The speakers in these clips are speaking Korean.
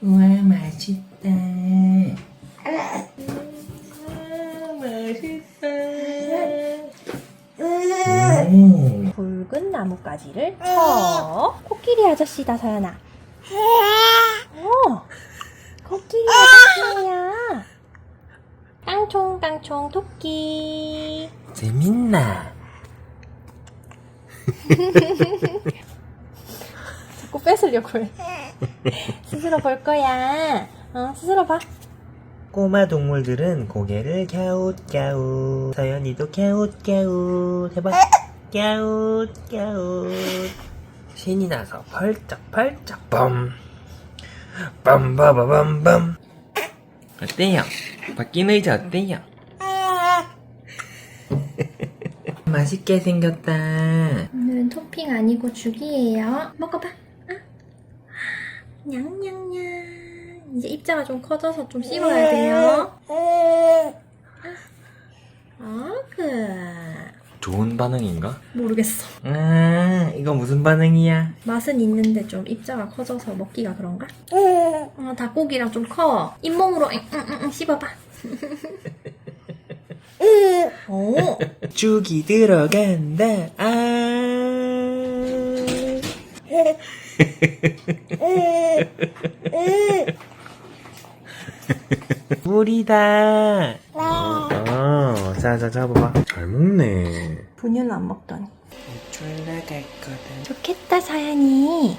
우와 맛있다. 아, 맛있다. 음. 붉은 나뭇가지를 쳐. 코끼리 아저씨다, 서연아. 어, 코끼리 아저씨야. 깡총, 깡총, 토끼. 재밌나? 자꾸 뺏으려고 해. 스스로 볼 거야. 어, 스스로 봐. 꼬마 동물들은 고개를 갸웃갸웃 서연이도 갸웃갸웃 해봐 갸웃갸웃 신이 나서 펄쩍펄쩍 빰 빰바바밤밤 어때요? 바뀐 의자 어때요? 맛있게 생겼다 오늘은 토핑 아니고 죽이에요. 먹어봐. 아. 냥냥냥. 이제 입자가 좀 커져서 좀 씹어야 돼요. 아, 그 좋은 반응인가? 모르겠어. 아 이거 무슨 반응이야? 맛은 있는데 좀 입자가 커져서 먹기가 그런가? 어, 닭고기랑 좀 커. 잇몸으로 응, 응, 응, 응, 씹어봐. 오, 죽이 들어간다 아 물이다 어, 자자 잡아봐 잘 먹네 분유는 안 먹더니. 올라갈 거다 좋겠다, 사연이.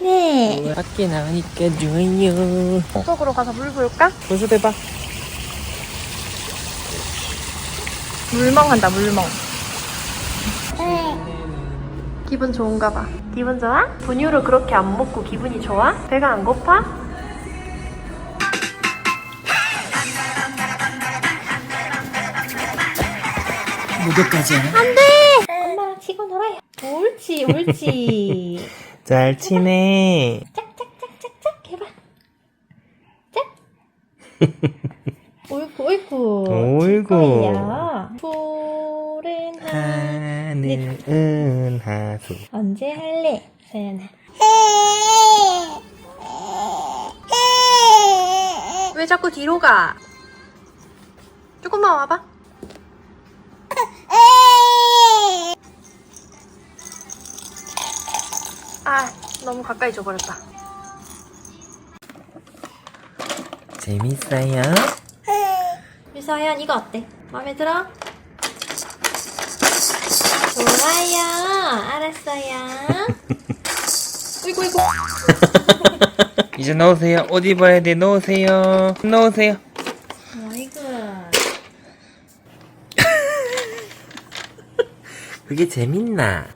네. 밖에 나오니까 좋아요 속으로 가서 물 부을까? 벌써 대박 물멍 한다, 물멍. 기분 좋은가 봐. 기분 좋아? 분유를 그렇게 안 먹고 기분이 좋아? 배가 안 고파? 무도까지 엄마랑 치고 놀아요. 옳지, 옳지. 잘 치네 짝짝짝짝짝 해봐. 짝. 옳고. 옳고. 거야. 푸른 하 늘. 하늘은 하수 언제 할래, 서연아? 왜 자꾸 뒤로 가? 조금만 와봐. 아, 너무 가까이 줘버렸다. 재밌어요? 유서연, 이거 어때? 마음에 들어? 좋아요. 알았어요. 이구, 이구. 이제 넣으세요 옷 입어야 돼 넣으세요 넣으세요 어이구. 그게 재밌나?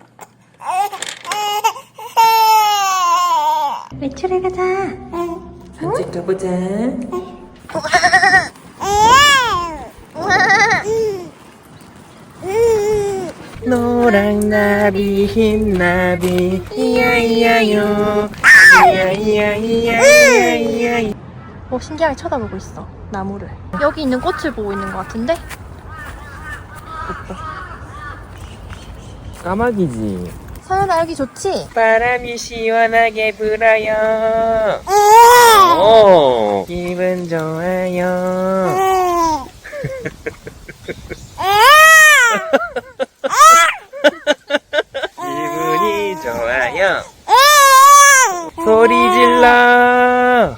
외출해 가자. 산책 가보자 노랑 나비 흰 나비 이야 이야요 이야 이야 이야 이야 이야 어, 신기하게 쳐다보고 있어. 나무를. 여기 있는 꽃을 보고 있는 것 같은데? 까마귀지 서연아, 여기 좋지? 바람이 시원하게 불어요 오 기분 좋아요 기분이 좋아요 소리 질러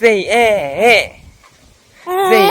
Say 에 Say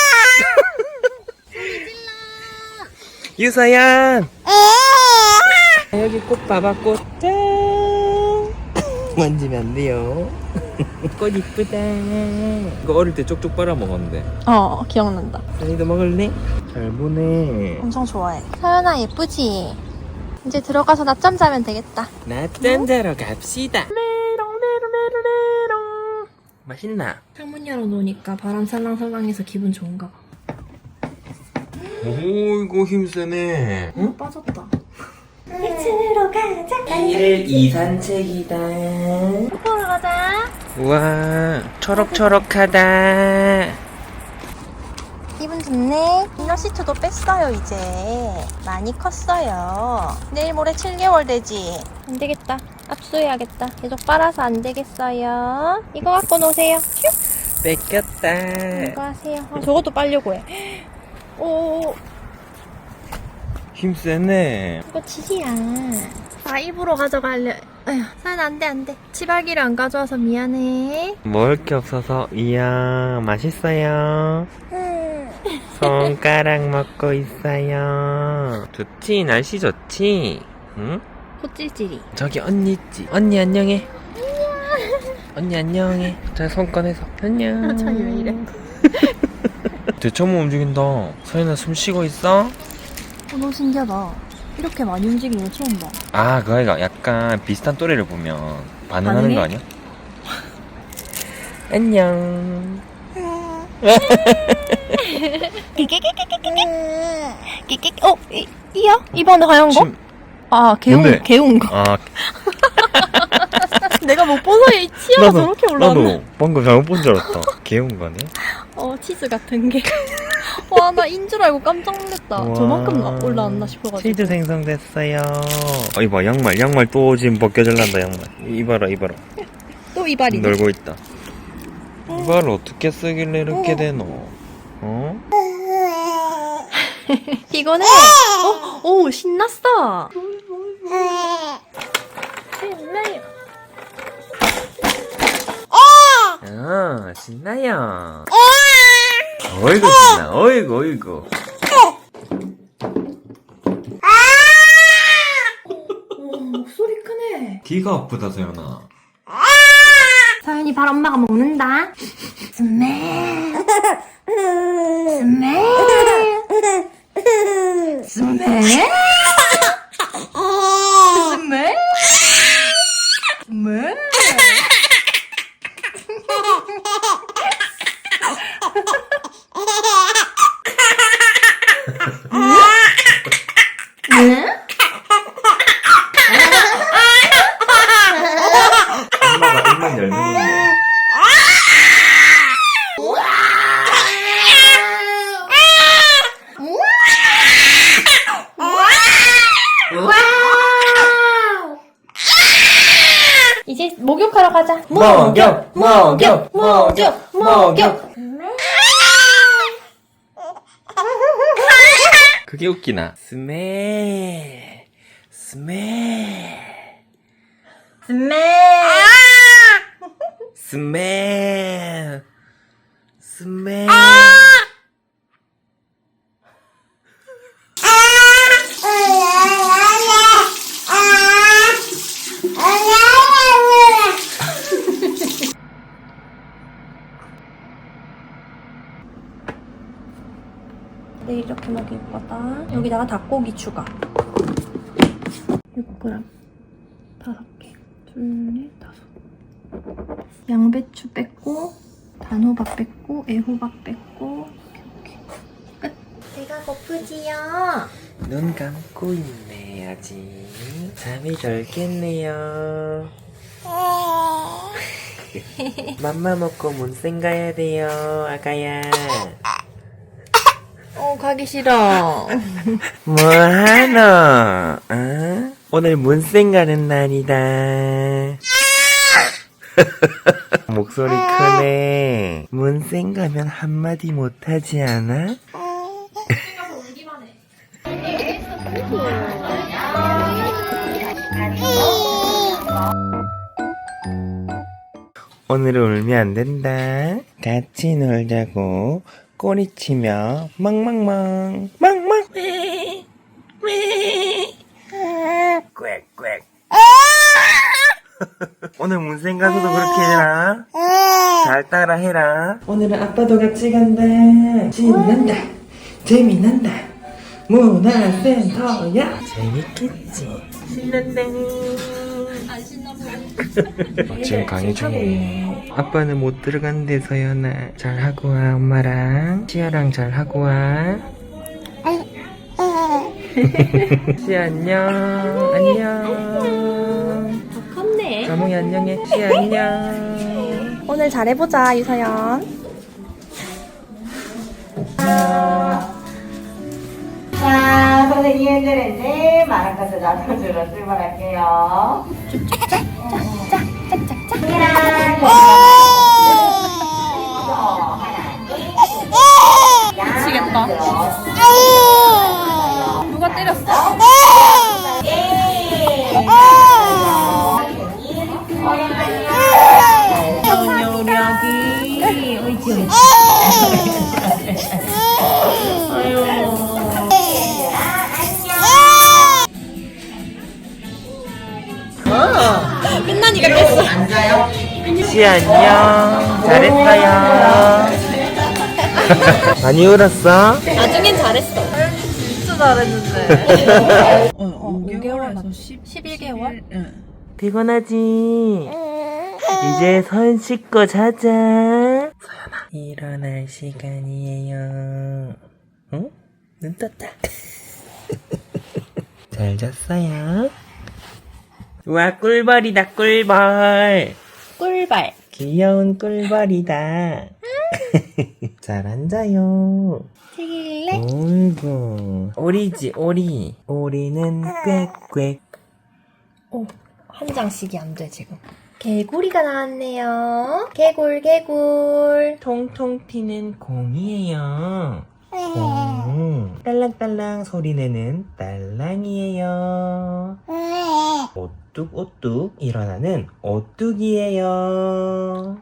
유서연. 여기 꽃 봐봐 꽃. 짠. 만지면 안 돼요. 꽃 이쁘다. 이거 어릴 때 쪽쪽 빨아 먹었는데. 어, 기억난다. 선이도 먹을래? 잘 보네. 엄청 좋아해. 서연아, 예쁘지? 이제 들어가서 낮잠 자면 되겠다. 낮잠 자러 갑시다. 맛있나? 창문 열어놓으니까 바람 살랑살랑해서 기분 좋은가 봐. 오이고 힘세네. 응? 빠졌다. 일일 이산책이다. 보러 가자. 우와, 초록초록하다. 기분 좋네. 이너 시트도 뺐어요, 이제. 많이 컸어요. 내일 모레 7개월 되지. 안 되겠다. 압수해야겠다. 계속 빨아서 안 되겠어요. 이거 갖고 노세요. 슉! 뺏겼다. 이거 하세요. 아, 저것도 빨려고 해. 오, 힘 세네. 이거 치지야. 아, 입으로 가져갈래. 아휴, 산안 돼, 안 돼. 치발기를 안 가져와서 미안해. 먹을 게 없어서 이야 맛있어요. 손가락 먹고 있어요. 좋지 날씨 좋지. 응? 코찔찔이. 저기 언니 있지. 언니 안녕해. 언니 안녕해. 자손 꺼내서 안녕. 아, 자기 왜 이래? 대처럼 움직인다. 서연아 숨 쉬고 있어? 어, 너무 신기하다. 이렇게 많이 움직이는 거 처음 봐. 아, 그 아이가 약간 비슷한 또래를 보면 반응하는 반응해? 거 아니야? 안녕. 끼끼, 어, 이, 이야? 이번에 하얀 거? 침, 아, 개운, 뭔데? 개운 거. 아, 내가 못 본 사이에 이 치아가 저렇게 올라왔나? 나도 방금 잘못 본 줄 알았다. 개운 거네. 어, 치즈 같은 게. 와, 나 인 줄 알고 깜짝 놀랐다. 우와. 저만큼 나- 올라왔나 싶어가지고. 치즈 생성됐어요. 어, 이봐, 양말, 양말 또 지금 벗겨질란다, 양말. 이봐라, 이봐라. 또 이발이네. 놀고 있다. 이발 어떻게 쓰길래 이렇게 되노? 어? 피곤해. 어, 오, 신났어. 신나요. 아, 신나요. 어이구, 신나. 어이구, 어이구. 오, 목소리 크네. 귀가 아프다, 서연아. 서연이 발 엄마가 먹는다. 스멜. 스멜. 스멜. 스멜. 스멜. 응? 엄마가 입만 열는 건데. 이제 목욕하러 가자. 목욕, 목욕, 목욕, 목욕. 그게 웃기나? 스멜, 스멜, 스멜. 스멜, 스멜. 네, 이렇게 먹일 거다. 여기다가 닭고기 추가. 6g. 5개. 둘, 넷, 다섯. 양배추 뺐고, 단호박 뺐고, 애호박 뺐고, 이렇게, 이렇게. 끝. 배가 고프지요? 눈 감고 있네, 아직. 잠이 덜겠네요. 맘마 먹고 문센 가야 돼요, 아가야. 어, 가기 싫어. 뭐하노? 어? 오늘 문센 가는 날이다. 목소리 크네. 문센 가면 한마디 못하지 않아? 오늘은 울면 안 된다. 같이 놀자고 꼬리치며 멍멍멍 멍멍 꽥꽥 오늘 문생 가서도 그렇게 해라. 잘 따라 해라. 오늘은 아빠도 같이 간다. 재미난다. 재미난다. 문화센터야 재밌겠지 신난다 안 신나 보여. 지금 강의 중이에요 아빠는 못 들어간대 서연아. 잘 하고 와 엄마랑. 시아랑 잘 하고 와. 시아 안녕. 안녕. 더 컸네. 자몽이 안녕해. 시아 안녕. 오늘 잘해보자, 유서연. 자, 선생님들은 이제 마라카스 나눠주러 출발할게요. 미치겠다. 누가 때렸어? 끝나니까 깼어. 시아 안녕 잘했어요 많이 울었어? 나중엔 잘했어. 진짜 잘했는데. 어, 5개월에서 10, 11개월? 피곤하지? 이제 손 씻고 자자. 서연아, 일어날 시간이에요. 응? 눈 떴다. 잘 잤어요? 와, 꿀벌이다, 꿀벌. 꿀발. 귀여운 꿀벌이다. 잘 앉아요. 튀길래? 어이구. 오리지, 오리. 오리는 꽥꽥. 오, 한 장씩이 안 돼, 지금. 개구리가 나왔네요. 개굴, 개굴. 통통 튀는 공이에요. 공. 딸랑딸랑 소리 내는 딸랑이에요. 오뚝오뚝 일어나는 오뚝이에요.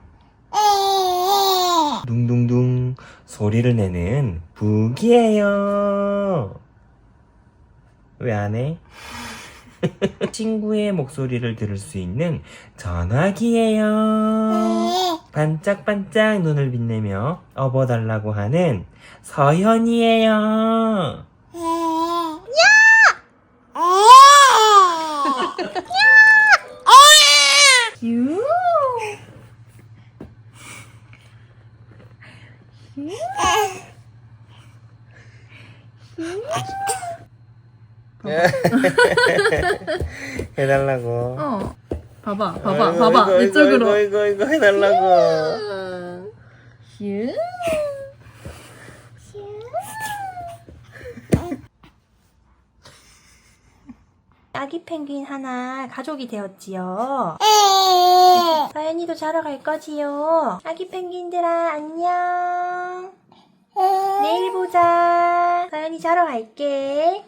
둥둥둥 소리를 내는 북이에요. 왜 안 해? 친구의 목소리를 들을 수 있는 전화기예요. 반짝반짝 눈을 빛내며 업어달라고 하는 서현이에요. 유. 해달라고. 어. 봐봐, 봐봐, 봐봐. 내 쪽으로. 이거 이거 해달라고. 유. 아기 펭귄 하나 가족이 되었지요. 사연이도 자러 갈 거지요. 아기 펭귄들아 안녕. 내일 보자. 사연이 자러 갈게.